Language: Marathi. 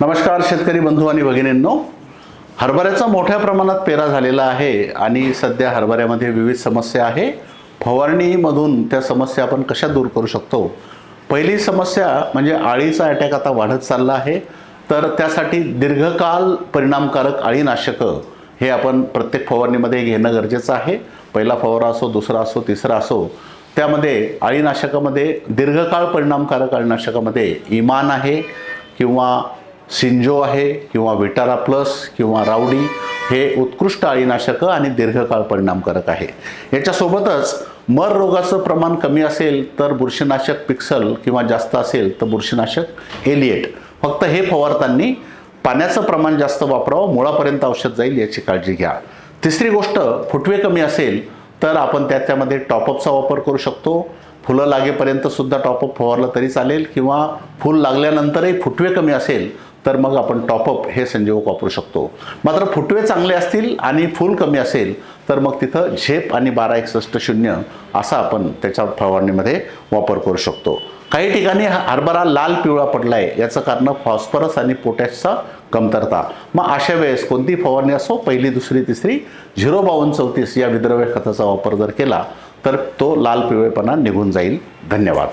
नमस्कार शेतकरी बंधू आणि भगिनींनो. हरभऱ्याचा मोठ्या प्रमाणात पेरा झालेला आहे आणि सध्या हरभऱ्यामध्ये विविध समस्या आहे. फवारणीमधून त्या समस्या आपण कशा दूर करू शकतो? पहिली समस्या म्हणजे आळीचा अटॅक आता वाढत चालला आहे. तर त्यासाठी दीर्घकाल परिणामकारक अळीनाशकं हे आपण प्रत्येक फवारणीमध्ये घेणं गरजेचं आहे. पहिला फवारा असो दुसरा असो तिसरा असो त्यामध्ये अळीनाशकामध्ये दीर्घकाळ परिणामकारक अळीनाशकामध्ये इमान आहे किंवा सिंजो आहे किंवा विटारा प्लस किंवा रावडी हे उत्कृष्ट अळीनाशकं आणि दीर्घकाळ परिणामकारक आहे. याच्यासोबतच मर रोगाचं प्रमाण कमी असेल तर बुरशीनाशक पिक्सल किंवा जास्त असेल तर बुरशीनाशक एलिएट. फक्त हे फवारताना पाण्याचं प्रमाण जास्त वापरावं मुळापर्यंत औषध जाईल याची काळजी घ्या. तिसरी गोष्ट फुटवे कमी असेल तर आपण त्याच्यामध्ये टॉपअपचा वापर करू शकतो. फुलं लागेपर्यंत सुद्धा टॉपअप फवारलं तरी चालेल किंवा फुल लागल्यानंतरही फुटवे कमी असेल तर मग आपण टॉपअप हे संजीवक वापरू शकतो. मात्र फुटवे चांगले असतील आणि फुल कमी असेल तर मग तिथं झेप आणि बारा एकसष्ट शून्य असा आपण त्याच्या फवारणीमध्ये वापर करू शकतो. काही ठिकाणी हरभरा लाल पिवळा पडला आहे याचं कारण फॉस्फरस आणि पोटॅशचा कमतरता. मग अशा वेळेस कोणती फवारणी असो पहिली दुसरी तिसरी झिरो बावन्न चौतीस या विद्रव्य खताचा वापर जर केला तर तो लाल पिवळेपणा निघून जाईल. धन्यवाद.